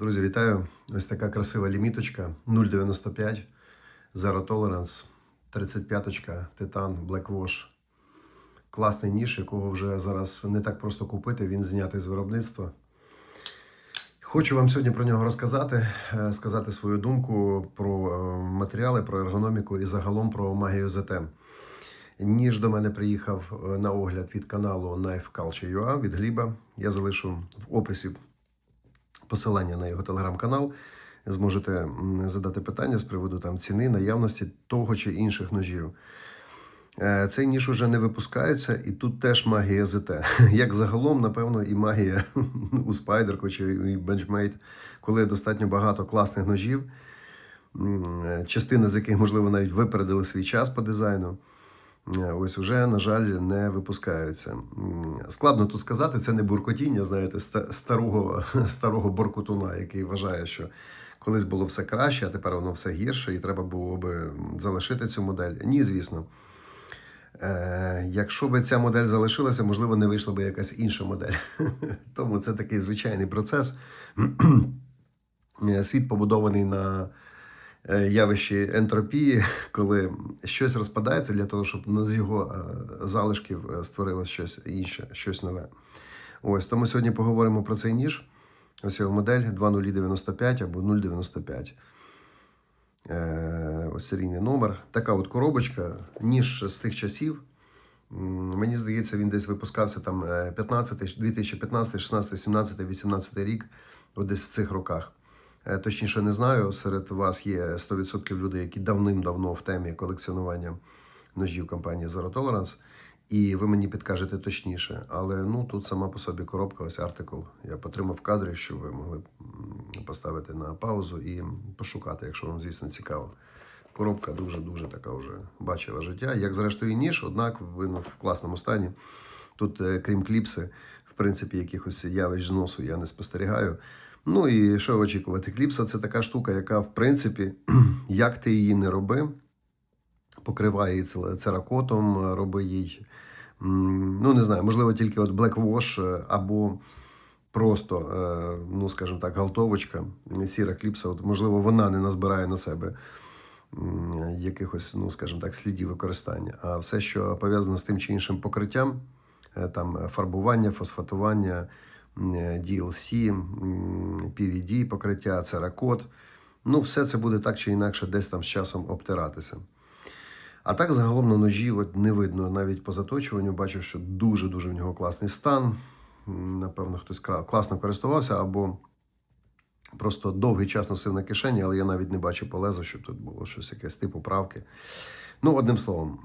Друзі, вітаю! Ось така красива ліміточка 0,95 Zero Tolerance, 35-ка Titan Black Wash. Класний ніж, якого вже зараз не так просто купити, він знятий з виробництва. Хочу вам сьогодні про нього розказати, е, сказати свою думку про е, матеріали, про ергономіку і загалом про магію ЗТ. Ніж до мене приїхав е, на огляд від каналу Knife Culture від Гліба. Я залишу в описі посилання на його телеграм-канал. Зможете задати питання з приводу там ціни, наявності того чи інших ножів. Е, Цей ніж уже не випускається, і тут теж магія ЗТ. Як загалом, напевно, і магія у Spyderco чи Benchmade, коли достатньо багато класних ножів, е, частина з яких, можливо, навіть випередили свій час по дизайну. Ось уже, на жаль, не випускаються. Складно тут сказати, це не буркотіння, знаєте, старого, старого боркутуна, який вважає, що колись було все краще, а тепер воно все гірше, і треба було би залишити цю модель. Ні, звісно. Е, якщо би ця модель залишилася, можливо, не вийшла би якась інша модель. Тому це такий звичайний процес. Е, Світ побудований на явищі ентропії, коли щось розпадається для того, щоб з його е, залишків е, створилось щось інше, щось нове. Ось тому сьогодні поговоримо про цей ніж. Ось його модель 2095 або 095. Е, ось серійний номер. Така от коробочка, ніж з тих часів. Мені здається, він десь випускався там е, 15, 2015, 16, 17, 18 рік, от десь в цих роках. Е, Точніше, не знаю. Серед вас є 100% людей, які давним-давно в темі колекціонування ножів компанії Zero Tolerance. І ви мені підкажете точніше. Але ну тут сама по собі коробка, ось артикл. Я потримав кадрі, щоб ви могли поставити на паузу і пошукати, якщо вам, звісно, цікаво. Коробка дуже-дуже така вже бачила життя. Як зрештою і ніж, однак він в класному стані. Тут, е, крім кліпси, в принципі, якихось явищ зносу я не спостерігаю. Ну і що очікувати? Кліпса це така штука, яка, в принципі, як ти її не роби, покриває її церакотом, роби їй, ну не знаю, можливо, тільки от Black Wash е, або просто, е, ну скажімо так, галтовочка, сіра кліпса, от, можливо, вона не назбирає на себе якихось, ну скажімо так, слідів використання. А все, що пов'язане з тим чи іншим покриттям, е, там фарбування, фосфатування, DLC, PVD покриття, церакот. Ну, все це буде так чи інакше десь там з часом обтиратися. А так загалом на ножі от не видно навіть по заточуванню. Бачу, що дуже-дуже в нього класний стан. Напевно, хтось класно користувався або просто довгий час носив на кишені, але я навіть не бачу по лезу, щоб тут було щось якесь типу правки. Ну, одним словом,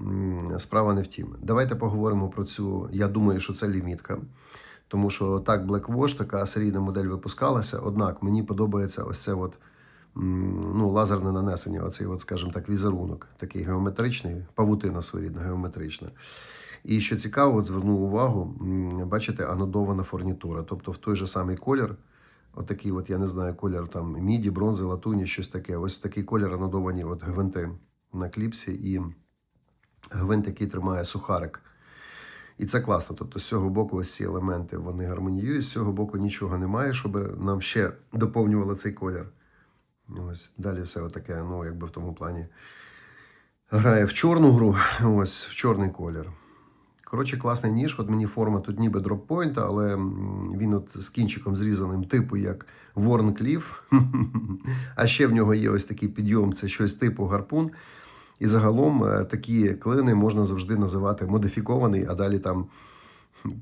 справа не в тім. Давайте поговоримо про цю. Я думаю, що це лімітка. Тому що так, Black Wash, така серійна модель випускалася. Однак мені подобається ось це от, ну, лазерне нанесення, оцей, от, скажімо так, візерунок, такий геометричний, павутина своєрідна геометрична. І що цікаво, от звернув увагу, бачите, анодована фурнітура. Тобто в той же самий колір, отакий, от, я не знаю, колір там міді, бронзи, латуні, щось таке. Ось такий колір анодовані от гвинти на кліпсі і гвинт, який тримає сухарик. І це класно. Тобто, з цього боку, ось ці елементи вони гармоніюють, з цього боку нічого немає, щоб нам ще доповнювало цей колір. Ось далі все отаке, ну, якби в тому плані. Грає в чорну гру, ось в чорний колір. Коротше, класний ніж. От мені форма тут ніби дроппойнта, але він от з кінчиком зрізаним, типу як Ворнкліф. А ще в нього є ось такий підйом, це щось типу гарпун. І загалом е, такі клини можна завжди називати модифікований, а далі там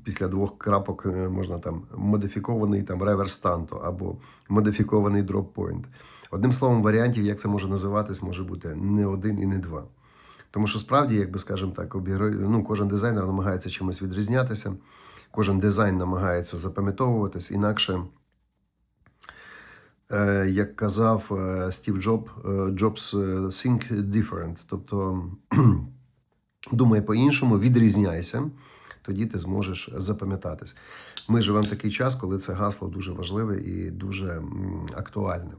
після двох крапок е, можна там модифікований там реверс танто або модифікований дроппойнт. Одним словом, варіантів, як це може називатись, може бути не один і не два. Тому що справді, як би скажемо так, обігра... ну, кожен дизайнер намагається чимось відрізнятися, кожен дизайн намагається запам'ятовуватись, інакше, як казав е, Стів Джоб, Джобс е, think different. Тобто думай по-іншому, відрізняйся, тоді ти зможеш запам'ятатись. Ми живемо в такий час, коли це гасло дуже важливе і дуже актуальне.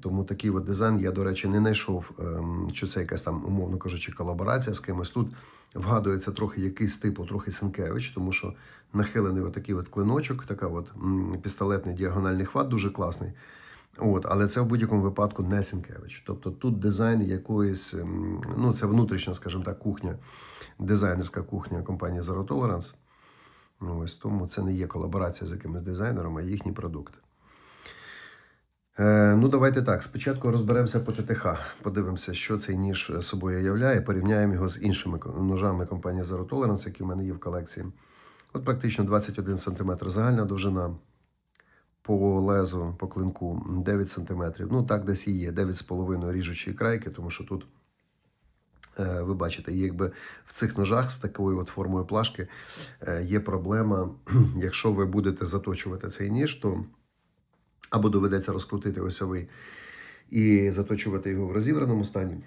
Тому такий от дизайн я, до речі, не знайшов, ем, що це якась там, умовно кажучи, колаборація з кимось. Тут вгадується трохи якийсь типу, трохи Сенкевич, тому що нахилений отакий от клиночок, така от пістолетний діагональний хват, дуже класний. От, але це в будь-якому випадку не Сінкевич. Тобто тут дизайн якоїсь, ем, ну це внутрішня, скажімо так, кухня, дизайнерська кухня компанії Zero Tolerance. Ось тому це не є колаборація з якимось дизайнером, а їхній продукт. Е, ну, давайте так. Спочатку розберемося по ТТХ. Подивимося, що цей ніж собою являє, порівняємо його з іншими ножами компанії Zero Tolerance, які в мене є в колекції. От практично 21 см загальна довжина по лезу, по клинку 9 см. Ну, так десь і є, 9,5 ріжучої крайки, тому що тут, е, ви бачите, якби в цих ножах з такою от формою плашки е, є проблема, якщо ви будете заточувати цей ніж, то або доведеться розкрутити осьовий і заточувати його в розібраному стані,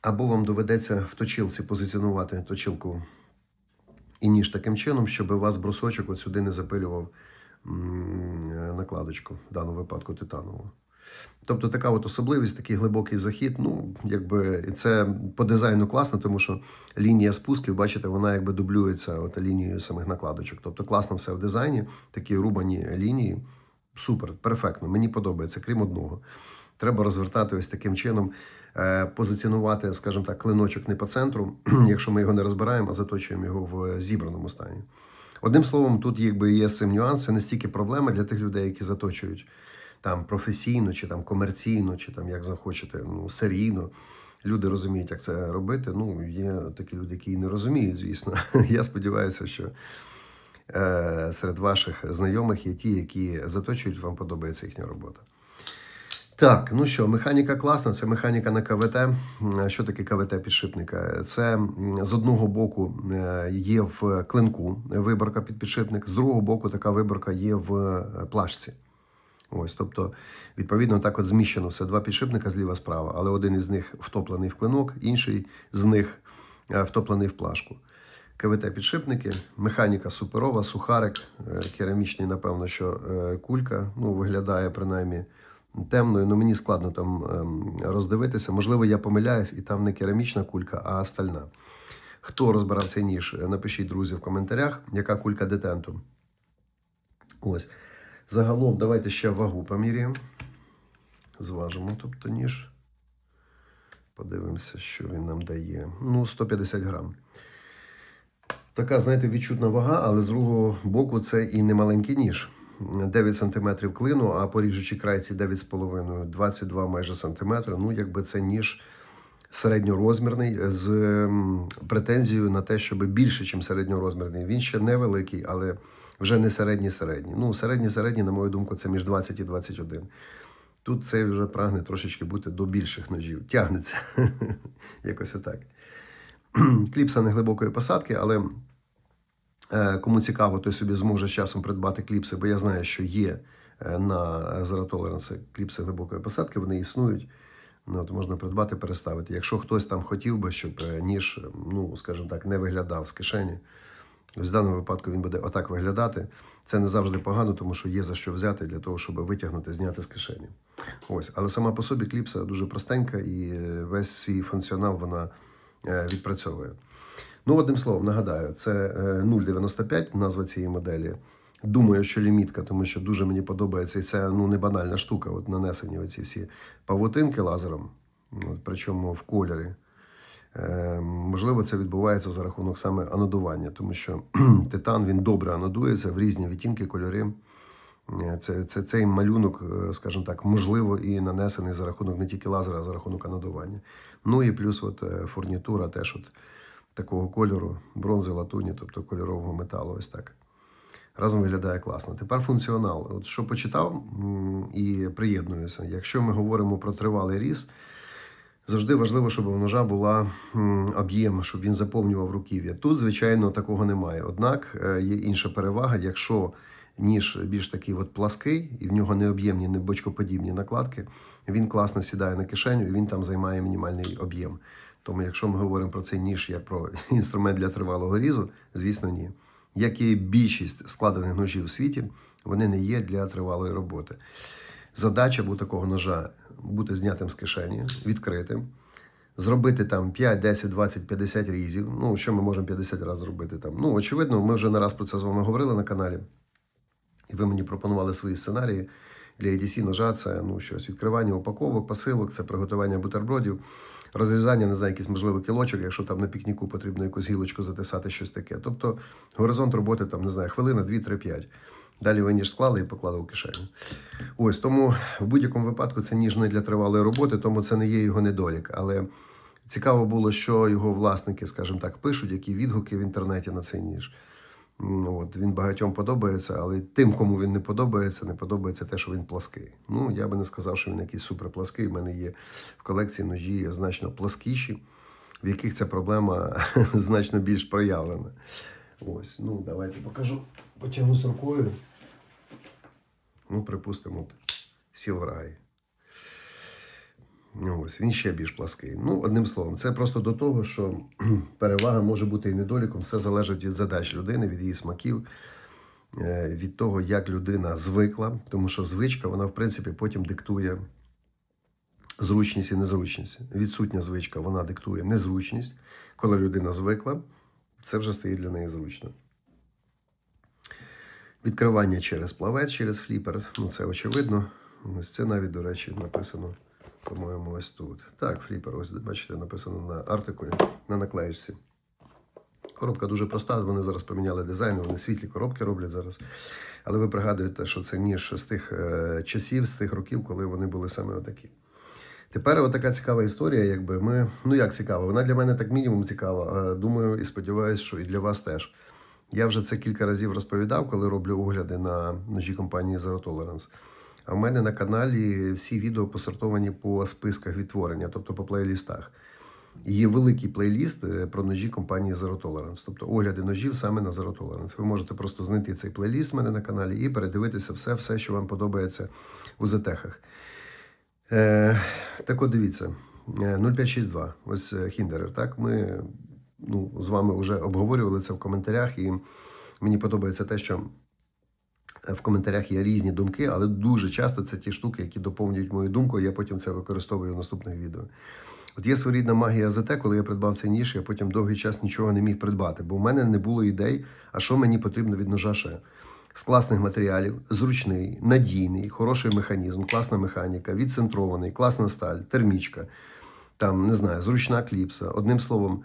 або вам доведеться в точилці позиціонувати точилку і ніж таким чином, щоб вас брусочок от сюди не запилював накладочку, в даному випадку титанову. Тобто така от особливість, такий глибокий захід. Ну, якби це по дизайну класно, тому що лінія спусків, бачите, вона якби дублюється от лінією самих накладочок. Тобто класно все в дизайні, такі рубані лінії. Супер, перфектно. Мені подобається, крім одного. Треба розвертати ось таким чином, е, позиціонувати, скажімо так, клиночок не по центру, якщо ми його не розбираємо, а заточуємо його в зібраному стані. Одним словом, тут якби є цим нюанс, це не стільки проблема для тих людей, які заточують там професійно, чи там комерційно, чи там як захочете, ну, серійно. Люди розуміють, як це робити. Ну, є такі люди, які і не розуміють, звісно. Я сподіваюся, що е, серед ваших знайомих є ті, які заточують, вам подобається їхня робота. Так, ну що, механіка класна, це механіка на КВТ. Що таке КВТ підшипника? Це з одного боку е, є в клинку виборка під підшипник, з другого боку така виборка є в е, плашці. Ось, тобто, відповідно, так от зміщено все два підшипника зліва справа, але один із них втоплений в клинок, інший з них е, втоплений в плашку. КВТ підшипники, механіка суперова, сухарик, е, керамічний, напевно, що е, кулька, ну, виглядає принаймні темною. Ну мені складно там ем, роздивитися. Можливо, я помиляюсь, і там не керамічна кулька, а стальна. Хто розбирав цей ніж, е, напишіть, друзі, в коментарях, яка кулька детенту. Ось. Загалом, давайте ще вагу поміряємо. Зважимо, тобто ніж. Подивимося, що він нам дає. Ну, 150 грам. Така, знаєте, відчутна вага, але з другого боку це і не маленький ніж. 9 см клину, а по ріжучій крайці 9,5, 22 майже сантиметри. Ну, якби це ніж середньорозмірний з претензією на те, щоб більше, ніж середньорозмірний. Він ще невеликий, але вже не середній середній. Ну, середній середній, на мою думку, це між 20 і 21. Тут цей вже прагне трошечки бути до більших ножів. Тягнеться. Якось отак. Кліпса неглибокої посадки, але е, кому цікаво, той собі зможе з часом придбати кліпси, бо я знаю, що є е, на Tolerance кліпси глибокої посадки, вони існують. Ну, от можна придбати, переставити. Якщо хтось там хотів би, щоб е, ніж, ну, скажімо так, не виглядав з кишені, в даному випадку він буде отак виглядати. Це не завжди погано, тому що є за що взяти для того, щоб витягнути, зняти з кишені. Ось, але сама по собі кліпса дуже простенька і весь свій функціонал вона відпрацьовує. Ну, одним словом, нагадаю, це е, 0,95 назва цієї моделі. Думаю, що лімітка, тому що дуже мені подобається, і це ну, не банальна штука. От нанесені оці всі павутинки лазером, от, причому в кольорі. Е, можливо, це відбувається за рахунок саме анодування, тому що титан він добре анодується в різні відтінки, кольори. Е, Це, це, цей малюнок, е, скажімо так, можливо, і нанесений за рахунок не тільки лазера, а за рахунок анодування. Ну і плюс от е, фурнітура теж от такого кольору, бронзи, латуні, тобто кольорового металу. Ось так. Разом виглядає класно. Тепер функціонал. От що почитав і приєднуюся. Якщо ми говоримо про тривалий різ, завжди важливо, щоб у ножа була об'єм, щоб він заповнював руків'я. Тут, звичайно, такого немає. Однак є інша перевага, якщо ніж більш такий от плаский, і в нього не об'ємні, не бочкоподібні накладки, він класно сідає на кишеню і він там займає мінімальний об'єм. Тому, якщо ми говоримо про цей ніж як про інструмент для тривалого різу, звісно, ні. Як і більшість складених ножів у світі, вони не є для тривалої роботи. задача була такого ножа бути знятим з кишені, відкритим, зробити там 5, 10, 20, 50 різів. Ну, що ми можемо 50 разів зробити там. Ну, очевидно, ми вже не раз про це з вами говорили на каналі. І ви мені пропонували свої сценарії для EDC ножа. Це ну, щось відкривання упаковок, посилок, це приготування бутербродів, розрізання, не знаю, якийсь можливо кілочок, якщо там на пікніку потрібно якусь гілочку затисати, щось таке. Тобто горизонт роботи там, не знаю, хвилина, 2, 3, 5. Далі ви ніж склали і поклали у кишеню. Ось тому в будь-якому випадку це ніж не для тривалої роботи, тому це не є його недолік. Але цікаво було, що його власники, скажімо так, пишуть, які відгуки в інтернеті на цей ніж. От, він багатьом подобається, але тим, кому він не подобається, не подобається те, що він плаский. Ну, я би не сказав, що він якийсь суперплаский. У мене є в колекції ножі значно пласкіші, в яких ця проблема значно більш проявлена. Ось, ну, давайте покажу. Потягнусь рукою. Ну, припустимо, от, Сілврай. Ну, Ось, він ще більш плаский. Ну, одним словом, це просто до того, що перевага може бути і недоліком. Все залежить від задач людини, від її смаків, е, від того, як людина звикла. Тому що звичка, вона, в принципі, потім диктує зручність і незручність. Відсутня звичка, вона диктує незручність. Коли людина звикла, це вже стає для неї зручно. Відкривання через плавець, через фліпер. Ну, це очевидно. Ось це навіть, до речі, написано, по-моєму, ось тут. Так, фліпер, ось бачите, написано на артикулі, на наклеїчці. Коробка дуже проста, вони зараз поміняли дизайн, вони світлі коробки роблять зараз. Але ви пригадуєте, що це ніж з тих е, часів, з тих років, коли вони були саме отакі. Тепер така цікава історія, якби ми. Ну як цікава, вона для мене так мінімум цікава. Думаю і сподіваюся, що і для вас теж. Я вже це кілька разів розповідав, коли роблю огляди на ножі компанії Zero Tolerance. А в мене на каналі всі відео посортовані по списках відтворення, тобто по плейлістах. Є великий плейліст е, про ножі компанії Zero Tolerance, тобто огляди ножів саме на Zero Tolerance. Ви можете просто знайти цей плейліст в мене на каналі і передивитися все, все що вам подобається у зетехах. Е, так от дивіться, е, 0562, ось е, Хіндерер. Так, ми ну, з вами вже обговорювали це в коментарях, і мені подобається те, що в коментарях є різні думки, але дуже часто це ті штуки, які доповнюють мою думку, і я потім це використовую в наступних відео. От є своєрідна магія ЗТ, коли я придбав цей ніж, я потім довгий час нічого не міг придбати, бо в мене не було ідей, а що мені потрібно від ножа ще. З класних матеріалів, зручний, надійний, хороший механізм, класна механіка, відцентрований, класна сталь, термічка, там, не знаю, зручна кліпса. Одним словом,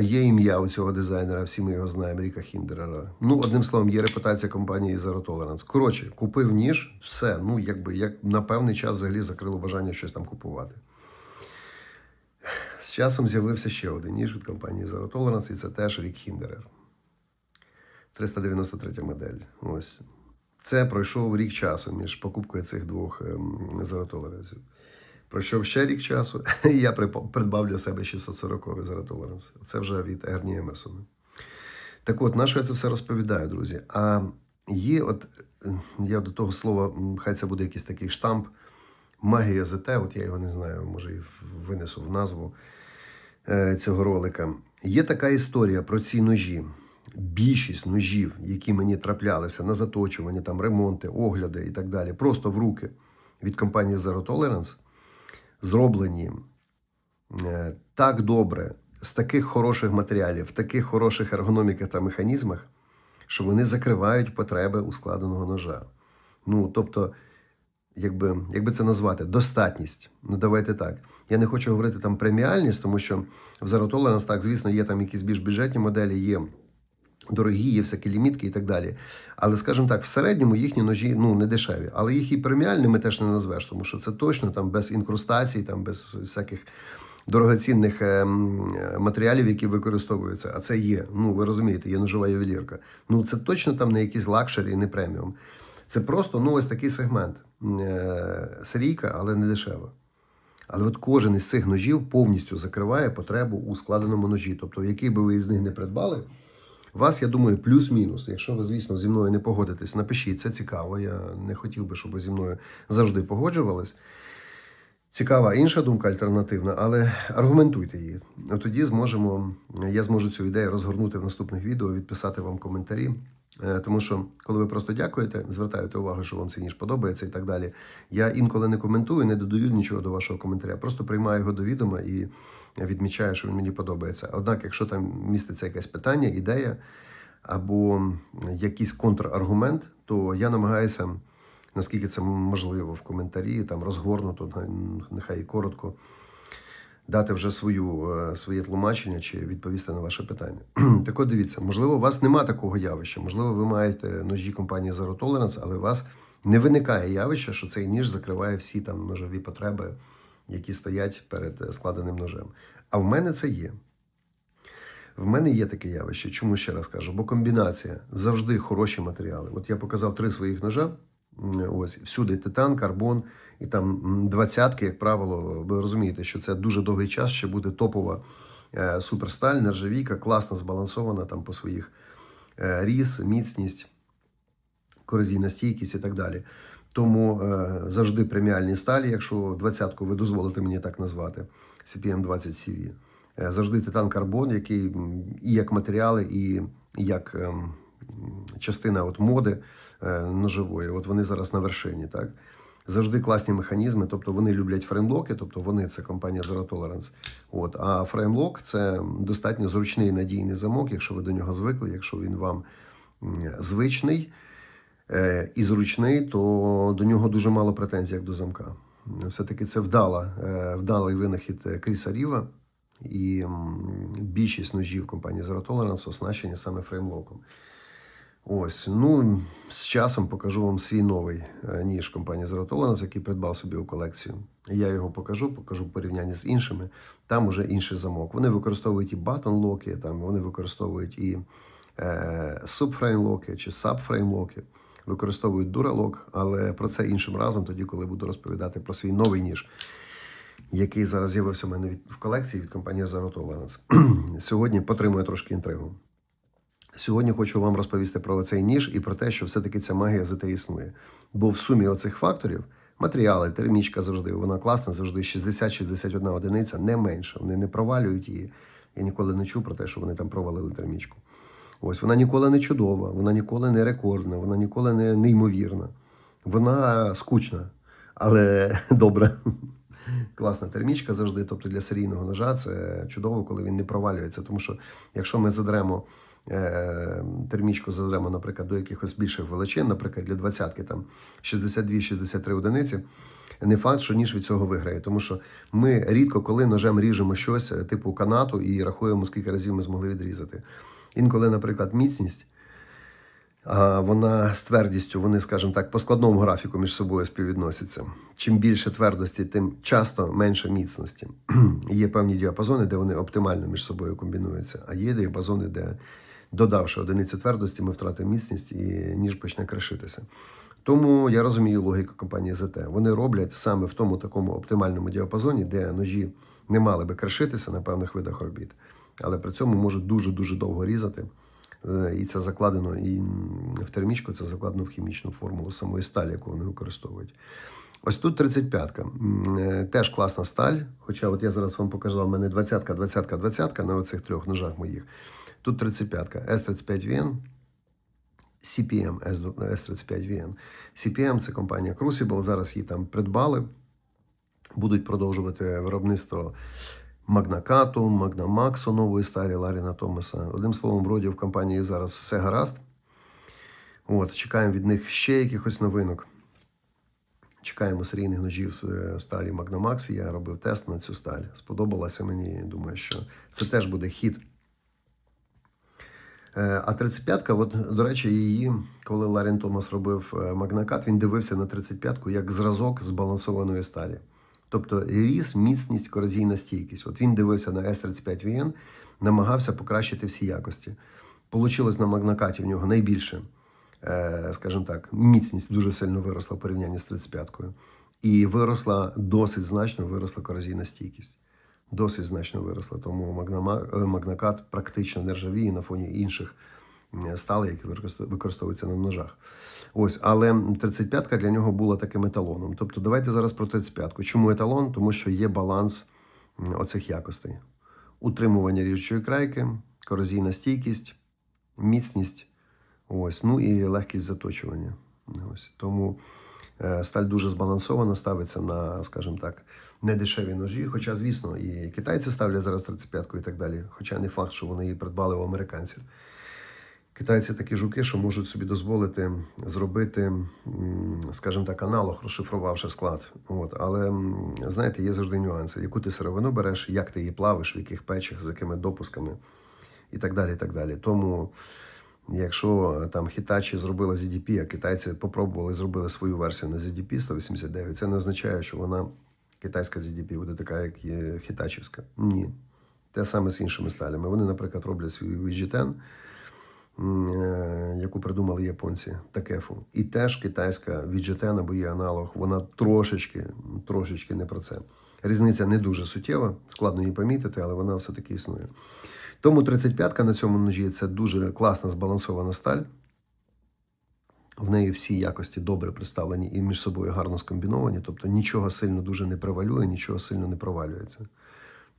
є ім'я у цього дизайнера, всі ми його знаємо, Ріка Хіндерера. Ну, одним словом, є репутація компанії Zero Tolerance. Коротше, купив ніж, все, ну, якби як на певний час взагалі закрило бажання щось там купувати. З часом з'явився ще один ніж від компанії Zero Tolerance, і це теж Рік Хіндерер. 393 модель. Ось. Це пройшов рік часу між покупкою цих двох ем, Zero Tolerance. Пройшов ще рік часу, і я придбав для себе 640 Zero Tolerance. Це вже від Ерні Емерсона. Так от, на що я це все розповідаю, друзі? А є, от е, я до того слова, хай це буде якийсь такий штамп, магія ЗТ, от я його не знаю, може і винесу в назву е, цього ролика. Є така історія про ці ножі. Більшість ножів, які мені траплялися на заточування, там ремонти, огляди і так далі, просто в руки від компанії Zero Tolerance, зроблені е, так добре, з таких хороших матеріалів, в таких хороших ергономіках та механізмах, що вони закривають потреби у складеного ножа. Ну, тобто, якби, якби це назвати, достатність. Ну, давайте так. Я не хочу говорити там преміальність, тому що в Zero так, звісно, є там якісь більш бюджетні моделі, є дорогі, є всякі лімітки і так далі. Але, скажімо так, в середньому їхні ножі ну, не дешеві. Але їх і преміальними теж не назвеш, тому що це точно там без інкрустацій, там без всяких дорогоцінних ем, матеріалів, які використовуються. А це є. Ну, ви розумієте, є ножова ювелірка. Ну, це точно там не якісь лакшері, не преміум. Це просто ну, ось такий сегмент. Е, Серійка, але не дешева. Але от кожен із цих ножів повністю закриває потребу у складеному ножі. Тобто, який би ви із них не придбали, вас, я думаю, плюс-мінус. Якщо ви, звісно, зі мною не погодитесь, напишіть, це цікаво. Я не хотів би, щоб ви зі мною завжди погоджувались. Цікава інша думка альтернативна, але аргументуйте її. Тоді зможемо, я зможу цю ідею розгорнути в наступних відео, відписати вам коментарі, Е, Тому що, коли ви просто дякуєте, звертаєте увагу, що вам цей ніж подобається і так далі. Я інколи не коментую, не додаю нічого до вашого коментаря. Просто приймаю його до відома і відмічаю, що він мені подобається. Однак, якщо там міститься якесь питання, ідея або якийсь контраргумент, то я намагаюся, наскільки це можливо, в коментарі там розгорнуто, нехай і коротко, дати вже свою, е, своє тлумачення чи відповісти на ваше питання. так от дивіться, можливо, у вас нема такого явища, можливо, ви маєте ножі компанії Zero Tolerance, але у вас не виникає явища, що цей ніж закриває всі там ножові потреби, які стоять перед е, складеним ножем. А в мене це є. В мене є таке явище. Чому ще раз кажу? Бо комбінація завжди хороші матеріали. От я показав три своїх ножа. Ось всюди титан, карбон і там двадцятки, як правило, ви розумієте, що це дуже довгий час ще буде топова е, суперсталь, нержавійка, класно збалансована там по своїх е, різ, міцність, корозійна стійкість і так далі. Тому е, завжди преміальні сталі, якщо двадцятку ви дозволите мені так назвати, CPM 20 CV. Е, Завжди титан карбон, який і як матеріали, і як ем, частина от моди е, ножової. От вони зараз на вершині. Так? Завжди класні механізми, тобто вони люблять фреймлоки, тобто вони це компанія Zero Tolerance. От, а фреймлок це достатньо зручний надійний замок, якщо ви до нього звикли, якщо він вам звичний е, і зручний, то до нього дуже мало претензій, як до замка. Все-таки це вдала, е, вдалий винахід е, Кріса Ріва, і більшість ножів компанії Zero Tolerance оснащені саме фреймлоком. Ось, ну з часом покажу вам свій новий е, ніж компанії Zero Tolerance, який придбав собі у колекцію. Я його покажу, покажу в порівнянні з іншими. Там уже інший замок. Вони використовують і батон-локи, там вони використовують і е, субфреймлоки чи сабфреймлоки, використовують дуралок, але про це іншим разом, тоді, коли буду розповідати про свій новий ніж, який зараз з'явився в мене від, в колекції від компанії Zero Tolerance. Сьогодні потримую трошки інтригу. Сьогодні хочу вам розповісти про цей ніж і про те, що все-таки ця магія ЗТ існує. Бо в сумі оцих факторів матеріали, термічка завжди, вона класна, завжди 60-61 одиниця, не менше. Вони не провалюють її. Я ніколи не чув про те, що вони там провалили термічку. Ось вона ніколи не чудова, вона ніколи не рекордна, вона ніколи не неймовірна. Вона скучна, але добра. Класна термічка завжди. Тобто для серійного ножа це чудово, коли він не провалюється. Тому що якщо ми задремо е, термічку, задремо, наприклад, до якихось більших величин, наприклад, для двадцятки там 62-63 одиниці. Не факт, що ніж від цього виграє, тому що ми рідко коли ножем ріжемо щось е, типу канату і рахуємо, скільки разів ми змогли відрізати. Інколи, наприклад, міцність, вона з твердістю, вони, скажімо так, по складному графіку між собою співвідносяться. Чим більше твердості, тим часто менше міцності. Є певні діапазони, де вони оптимально між собою комбінуються, а є діапазони, де, додавши одиницю твердості, ми втратимо міцність і ніж почне кришитися. Тому я розумію логіку компанії ЗТ. Вони роблять саме в тому такому оптимальному діапазоні, де ножі не мали би кришитися на певних видах робіт, але при цьому можуть дуже-дуже довго різати. Е, І це закладено і в термічку, це закладено в хімічну формулу самої сталі, яку вони використовують. Ось тут 35-ка. Е, Теж класна сталь. Хоча от я зараз вам показав, у мене 20-ка, 20-ка, 20-ка на оцих трьох ножах моїх. Тут 35-ка. S35VN, CPM S35VN. CPM це компанія Crucible. Зараз її там придбали. Будуть продовжувати виробництво Магнакату, Магнамаксу, нової сталі Ларіна Томаса. Одним словом, вроді в компанії зараз все гаразд. От, чекаємо від них ще якихось новинок. Чекаємо серійних ножів з е, сталі Magnamax. Я робив тест на цю сталь. Сподобалося мені. Думаю, що це теж буде хід. Е, А 35-ка, от, до речі, її, коли Ларін Томас робив е, Магнакат, він дивився на 35-ку як зразок збалансованої сталі. Тобто ріс, міцність, корозійна стійкість. От він дивився на S35VN, намагався покращити всі якості. Получилось на Магнакаті в нього найбільше, е, скажімо так, міцність дуже сильно виросла в порівнянні з 35-кою. І виросла досить значно виросла корозійна стійкість. Досить значно виросла. Тому Магнама- е, Магнакат практично не ржавіє на фоні інших м, сталей, які використовуються на ножах. Ось, але 35-ка для нього була таким еталоном. Тобто, давайте зараз про 35-ку. Чому еталон? Тому що є баланс оцих якостей: утримування ріжучої крайки, корозійна стійкість, міцність. Ось, ну і легкість заточування. Ось. Тому е, сталь дуже збалансована, ставиться на, скажімо так, недешеві ножі. Хоча, звісно, і китайці ставлять зараз 35-ку і так далі. Хоча не факт, що вони її придбали у американців. Китайці такі жуки, що можуть собі дозволити зробити, скажімо так, аналог, розшифрувавши склад. От. Але знаєте, є завжди нюанси. Яку ти сировину береш, як ти її плавиш, в яких печах, з якими допусками і так далі. І так далі. Тому, якщо е, там хітачі зробили ZDP, а китайці попробували зробили свою версію на ZDP 189, це не означає, що вона китайська ZDP буде така, як є хітачівська. Ні. Те саме з іншими сталями. Вони, наприклад, роблять свій VG10, м, е, яку придумали японці, такефу. І теж китайська VG10 або є аналог, вона трошечки, трошечки не про це. Різниця не дуже суттєва, складно її помітити, але вона все-таки існує. Тому 35-ка на цьому ножі це дуже класна збалансована сталь. В неї всі якості добре представлені і між собою гарно скомбіновані, тобто нічого сильно дуже не привалює, нічого сильно не провалюється.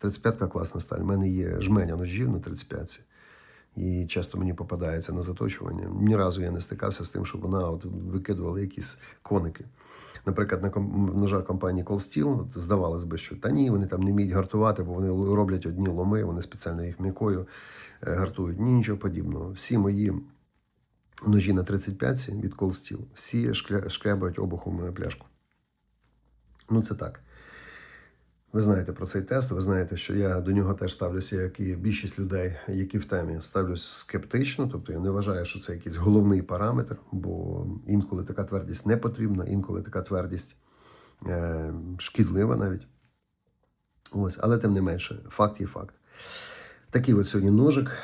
35-ка класна сталь. У мене є жменя ножів на 35-ці. І часто мені попадається на заточування. Ні разу я не стикався з тим, щоб вона от викидувала якісь коники. Наприклад, на ножах компанії Cold Steel, здавалось би, що та ні, вони там не вміють гартувати, бо вони роблять одні ломи, вони спеціально їх м'якою е, гартують. Ні, нічого подібного. Всі мої ножі на 35 від Cold Steel, всі шкрябають обухом пляшку. Ну, це так. Ви знаєте про цей тест, ви знаєте, що я до нього теж ставлюся, як і більшість людей, які в темі, ставлюсь скептично. Тобто я не вважаю, що це якийсь головний параметр, бо інколи така твердість не потрібна, інколи така твердість е, шкідлива навіть. Ось, але тим не менше, факт є факт. Такий от сьогодні ножик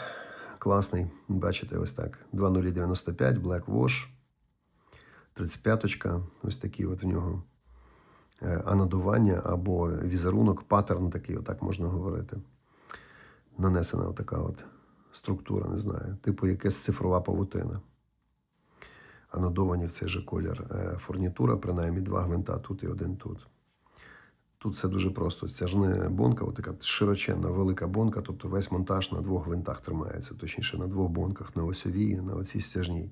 класний. Бачите, ось так. 2095, Black Wash, 35-очка. Ось такий от в нього анодування або візерунок, паттерн такий, отак можна говорити. Нанесена отака от структура, не знаю, типу якась цифрова павутина. Анодовані в цей же колір е, фурнітура, принаймні два гвинта тут і один тут. Тут все дуже просто. Стяжна бонка, така широченна, велика бонка, тобто весь монтаж на двох гвинтах тримається, точніше на двох бонках, на осьовій, на оцій стяжній.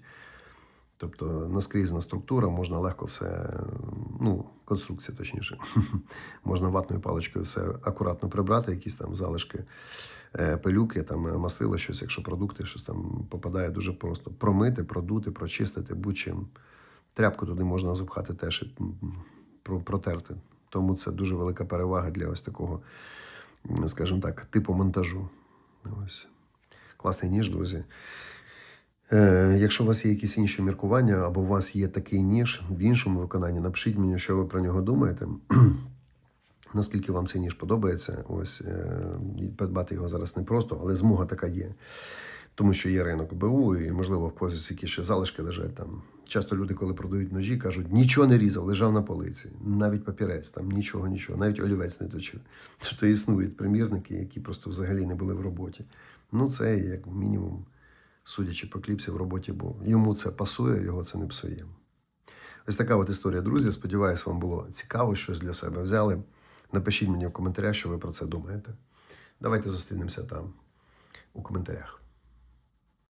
Тобто наскрізна структура, можна легко все, ну, конструкція точніше. можна ватною паличкою все акуратно прибрати, якісь там залишки е, пилюки, там е, мастила, щось, якщо продукти, щось там попадає дуже просто. Промити, продути, прочистити, будь-чим. Тряпку туди можна запхати теж і протерти. Тому це дуже велика перевага для ось такого, скажімо так, типу монтажу. Ось. Класний ніж, друзі. Е, якщо у вас є якісь інші міркування, або у вас є такий ніж в іншому виконанні, напишіть мені, що ви про нього думаєте. Наскільки вам цей ніж подобається, ось е, придбати його зараз непросто, але змога така є. Тому що є ринок БУ, і, можливо, в когось якісь ще залишки лежать там. Часто люди, коли продають ножі, кажуть, нічого не різав, лежав на полиці, навіть папірець, там нічого, нічого, навіть олівець не точив. Тобто існують примірники, які просто взагалі не були в роботі. Ну, це як мінімум, судячи по кліпсі, в роботі був. Йому це пасує, його це не псує. Ось така от історія, друзі. Сподіваюсь, вам було цікаво, щось для себе взяли. Напишіть мені в коментарях, що ви про це думаєте. Давайте зустрінемося там у коментарях.